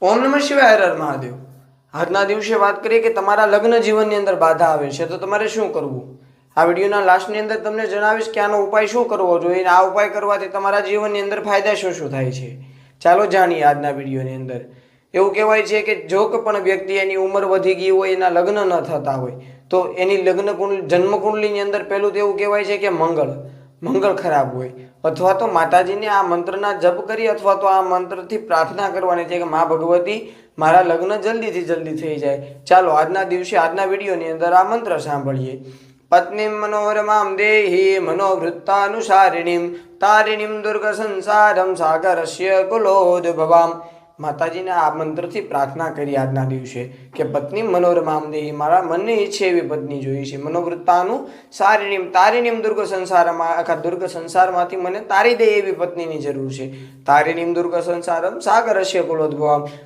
ઓમ નમઃ શિવાય, હર મહાદેવ. આજના દિવસે વાત કરીએ કે તમારા લગ્ન જીવનની અંદર બાધા આવે છે, તો તમારે શું કરવું? આ વિડીયોના લાસ્ટની અંદર તમને જણાવીશ કે આનો ઉપાય શું કરવો જોઈએ આ ઉપાય કરવાથી તમારા જીવનની અંદર ફાયદા શું શું થાય છે. ચાલો જાણીએ આજના વિડીયોની અંદર. એવું કહેવાય છે કે જો પણ વ્યક્તિ એની ઉંમર વધી ગઈ હોય, એના લગ્ન ન થતા હોય, તો એની લગ્ન કુંડલી જન્મકુંડલીની અંદર પહેલું તો એવું કહેવાય છે કે મંગળ. મંગળ ખરાબ હોય. અથવા તો માતાજીને આ મંત્રના જપ કરી અથવા તો આ મંત્રથી પ્રાર્થના કરવાની છે કે મા ભગવતી, મારા લગ્ન જલ્દીથી જલ્દી થઈ જાય. ચાલો, આજના દિવસે, આજના વિડીયોની અંદર આ મંત્ર સાંભળીએ. પત્નીમ મનોરમામ દેહી મનોવૃત્તાનુસારિણીમ, તારિણીમ દુર્ગ સંસારમ સાગરસ્ય કુલોદભવામ. માતાજીને આ મંત્રથી પ્રાર્થના કરી આજના દિવસે કે પત્ની મનોરમામ દેહી મારા મનને ઈચ્છે એવી પત્ની જોઈએ છે. મનોવૃત્તાનું સારિણીમ તારિણીમ દુર્ગ સંસારમાં, આખા દુર્ગ સંસારમાંથી મને તારી દે એવી પત્નીની જરૂર છે. તારિણીમ દુર્ગ સંસારમ સાગરસ્ય કુલોદ્ભવામ